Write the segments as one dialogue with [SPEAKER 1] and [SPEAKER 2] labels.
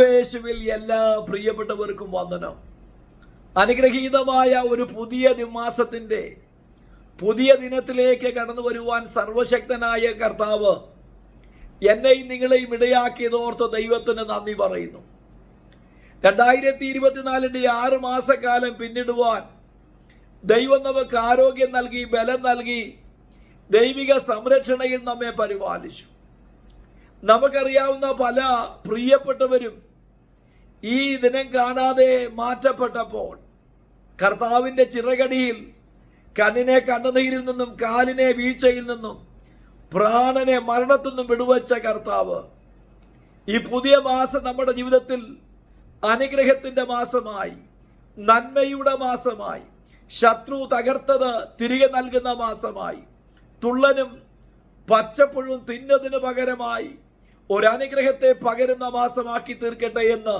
[SPEAKER 1] ക്രിസ്തുവേശുവിൽ എല്ലാ പ്രിയപ്പെട്ടവർക്കും വന്ദനം. അനുഗ്രഹീതമായ ഒരു പുതിയ നിമാസത്തിന്റെ പുതിയ ദിനത്തിലേക്ക് കടന്നു വരുവാൻ സർവശക്തനായ കർത്താവ് എന്നെയും നിങ്ങളെയും ഇടയാക്കിയതോർത്ത് ദൈവത്തിന് നന്ദി പറയുന്നു. രണ്ടായിരത്തി ഇരുപത്തിനാലിന്റെ ആറ് മാസക്കാലം പിന്നിടുവാൻ ദൈവം നമുക്ക് ആരോഗ്യം നൽകി ബലം നൽകി ദൈവിക സംരക്ഷണയിൽ നമ്മെ പരിപാലിച്ചു. നമുക്കറിയാവുന്ന പല പ്രിയപ്പെട്ടവരും ഈ ദിനം കാണാതെ മാറ്റപ്പെട്ടപ്പോൾ കർത്താവിന്റെ ചിറകടിയിൽ കണ്ണിനെ കണ്ണുനീരിൽ നിന്നും കാലിനെ വീഴ്ചയിൽ നിന്നും പ്രാണനെ മരണത്തിൽ നിന്നും വിടുവച്ച കർത്താവ് ഈ പുതിയ മാസം നമ്മുടെ ജീവിതത്തിൽ അനുഗ്രഹത്തിന്റെ മാസമായി നന്മയുടെ മാസമായി ശത്രു തകർത്തത് തിരികെ നൽകുന്ന മാസമായി തുള്ളനും പച്ചപ്പുഴും തിന്നതിന് പകരമായി ഒരനുഗ്രഹത്തെ പകരുന്ന മാസമാക്കി തീർക്കട്ടെ എന്ന്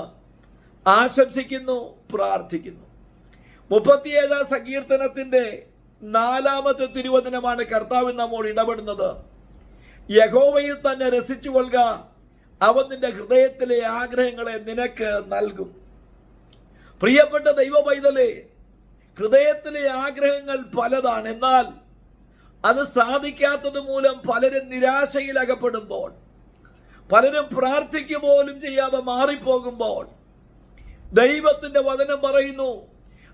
[SPEAKER 1] ആശംസിക്കുന്നു പ്രാർത്ഥിക്കുന്നു. മുപ്പത്തിയേഴാം സങ്കീർത്തനത്തിന്റെ നാലാമത്തെ തിരുവചനമാണ് കർത്താവ് നമ്മോട് ഇടപെടുന്നത്. യഹോവയിൽ തന്നെ രസിച്ചു കൊള്ളുക അവൻ നിന്റെ ഹൃദയത്തിലെ ആഗ്രഹങ്ങളെ നിനക്ക് നൽകും. പ്രിയപ്പെട്ട ദൈവ പൈതലേ ഹൃദയത്തിലെ ആഗ്രഹങ്ങൾ പലതാണ്. എന്നാൽ അത് സാധിക്കാത്തത് മൂലം പലരും നിരാശയിൽ അകപ്പെടുമ്പോൾ പലരും പ്രാർത്ഥിക്കുപോലും ചെയ്യാതെ മാറിപ്പോകുമ്പോൾ ദൈവത്തിന്റെ വചനം പറയുന്നു.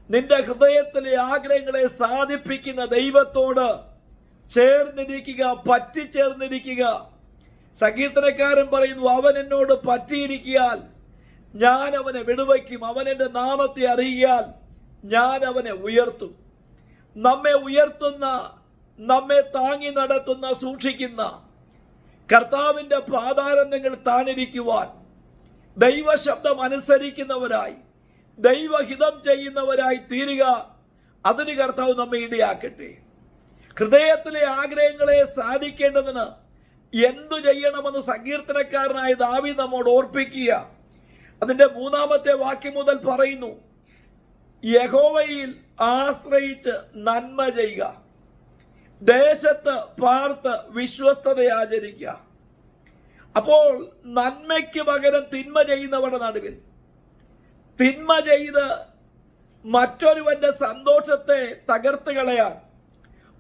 [SPEAKER 1] നിന്റെ ഹൃദയത്തിലെ ആഗ്രഹങ്ങളെ സാധിപ്പിക്കുന്ന ദൈവത്തോട് ചേർന്നിരിക്കുക പറ്റിച്ചേർന്നിരിക്കുക. സങ്കീർത്തനക്കാരൻ പറയുന്നു അവൻ എന്നോട് പറ്റിയിരിക്കിയാൽ ഞാൻ അവനെ വിടുവയ്ക്കും. അവൻ എന്റെ നാമത്തെ അറിയിയാൽ ഞാൻ അവനെ ഉയർത്തും. നമ്മെ ഉയർത്തുന്ന നമ്മെ താങ്ങി നടത്തുന്ന സൂക്ഷിക്കുന്ന കർത്താവിന്റെ പാതാരങ്ങൾ താണിരിക്കുവാൻ ദൈവശബ്ദം അനുസരിക്കുന്നവരായി ദൈവഹിതം ചെയ്യുന്നവരായി തീരുക. അതിന് കർത്താവ് നമ്മെ ഇടയാക്കട്ടെ. ഹൃദയത്തിലെ ആഗ്രഹങ്ങളെ സാധിക്കേണ്ടതിന് എന്തു ചെയ്യണമെന്ന് സങ്കീർത്തനക്കാരനായ ദാവി നമ്മോട് ഓർപ്പിക്കുക. അതിന്റെ മൂന്നാമത്തെ വാക്യം മുതൽ പറയുന്നു യഹോവയിൽ ആശ്രയിച്ച് നന്മ ചെയ്യുക. ദേശത്ത് പാർത്ത് വിശ്വസ്തത ആചരിക്കുക അപ്പോൾ നന്മയ്ക്ക് പകരം തിന്മ ചെയ്യുന്നവരുടെ നടുവിൽ. തിന്മ ചെയ്ത് മറ്റൊരുവന്റെ സന്തോഷത്തെ തകർത്ത് കളയാൻ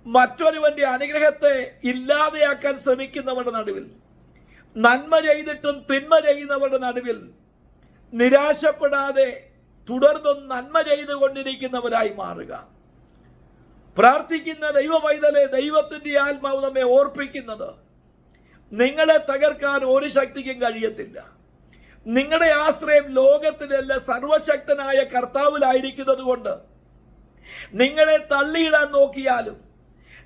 [SPEAKER 1] മറ്റൊരുവന്റെ അനുഗ്രഹത്തെ ഇല്ലാതെയാക്കാൻ ശ്രമിക്കുന്നവരുടെ നടുവിൽ. നന്മ ചെയ്തിട്ടും തിന്മ ചെയ്യുന്നവരുടെ നടുവിൽ നിരാശപ്പെടാതെ തുടർന്നും നന്മ ചെയ്തുകൊണ്ടിരിക്കുന്നവരായി മാറുക. പ്രാർത്ഥിക്കുന്ന ദൈവ പൈതലെ ദൈവത്തിന്റെ ആത്മാവ് നമ്മെ ഓർപ്പിക്കുന്നത് നിങ്ങളെ തകർക്കാൻ ഒരു ശക്തിക്കും കഴിയത്തില്ല. നിങ്ങളുടെ ആശ്രയം ലോകത്തിലല്ല സർവശക്തനായ കർത്താവിലായിരിക്കുന്നത് കൊണ്ട് നിങ്ങളെ തള്ളിയിടാൻ നോക്കിയാലും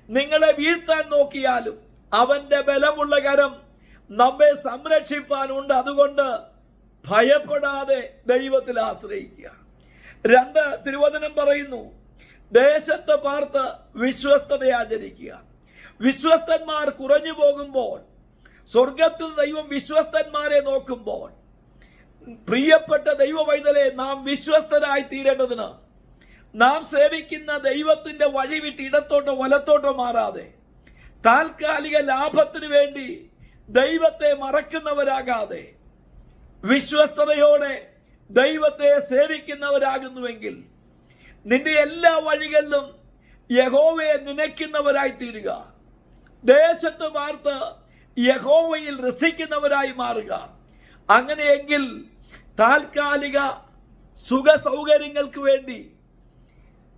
[SPEAKER 1] നിങ്ങളെ വീഴ്ത്താൻ നോക്കിയാലും അവന്റെ ബലമുള്ള കരം നമ്മെ സംരക്ഷിപ്പാനുണ്ട്. അതുകൊണ്ട് ഭയപ്പെടാതെ ദൈവത്തിൽ ആശ്രയിക്കുക. രണ്ട് തിരുവചനം പറയുന്നു ദേശത്ത് പാർത്ത് വിശ്വസ്തത ആചരിക്കുക വിശ്വസ്തന്മാർ കുറഞ്ഞു പോകുമ്പോൾ സ്വർഗത്തിൽ ദൈവം വിശ്വസ്തന്മാരെ നോക്കുമ്പോൾ പ്രിയപ്പെട്ട ദൈവ വൈതലെ നാം വിശ്വസ്തരായി തീരേണ്ടതിന് നാം സേവിക്കുന്ന ദൈവത്തിന്റെ വഴി വിട്ട് ഇടത്തോട്ടോ വലത്തോട്ടോ മാറാതെ താൽക്കാലിക ലാഭത്തിന് വേണ്ടി ദൈവത്തെ മറക്കുന്നവരാകാതെ വിശ്വസ്തതയോടെ ദൈവത്തെ സേവിക്കുന്നവരാകുന്നുവെങ്കിൽ നിന്റെ എല്ലാ വഴികളിലും യഹോവയെ നനയ്ക്കുന്നവരായി തീരുക ദേശത്ത് പാർത്ത് യഹോവയിൽ രസിക്കുന്നവരായി മാറുക. അങ്ങനെയെങ്കിൽ താൽക്കാലിക സുഖ സൗകര്യങ്ങൾക്ക് വേണ്ടി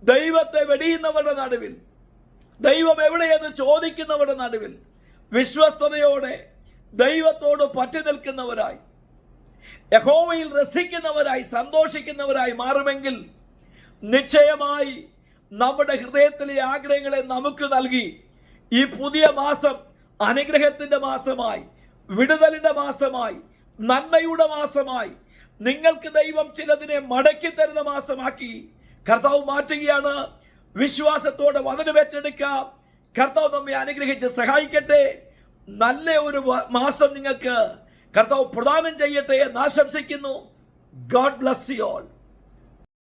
[SPEAKER 1] ദൈവത്തെ വെടിയുന്നവരുടെ നടുവിൽ ദൈവം എവിടെയെന്ന് ചോദിക്കുന്നവരുടെ നടുവിൽ വിശ്വസ്തയോടെ ദൈവത്തോട് പറ്റി നിൽക്കുന്നവരായി യഹോവയിൽ രസിക്കുന്നവരായി സന്തോഷിക്കുന്നവരായി മാറുമെങ്കിൽ നിശ്ചയമായി നമ്മുടെ ഹൃദയത്തിലെ ആഗ്രഹങ്ങളെ നമുക്ക് നൽകി ഈ പുതിയ മാസം അനുഗ്രഹത്തിന്റെ മാസമായി വിടുതലിന്റെ മാസമായി നന്മയുടെ മാസമായി നിങ്ങൾക്ക് ദൈവം ചിലതിനെ മടക്കി തരുന്ന മാസമാക്കി കർത്താവ് മാറ്റുകയാണ്. വിശ്വാസത്തോടെ വധന വെച്ചെടുക്കാം കർത്താവ് നമ്മെ അനുഗ്രഹിച്ച് സഹായിക്കട്ടെ. നല്ല ഒരു മാസം നിങ്ങൾക്ക് കർത്താവ് പ്രദാനം ചെയ്യട്ടെ എന്ന് ആശംസിക്കുന്നു. God bless you all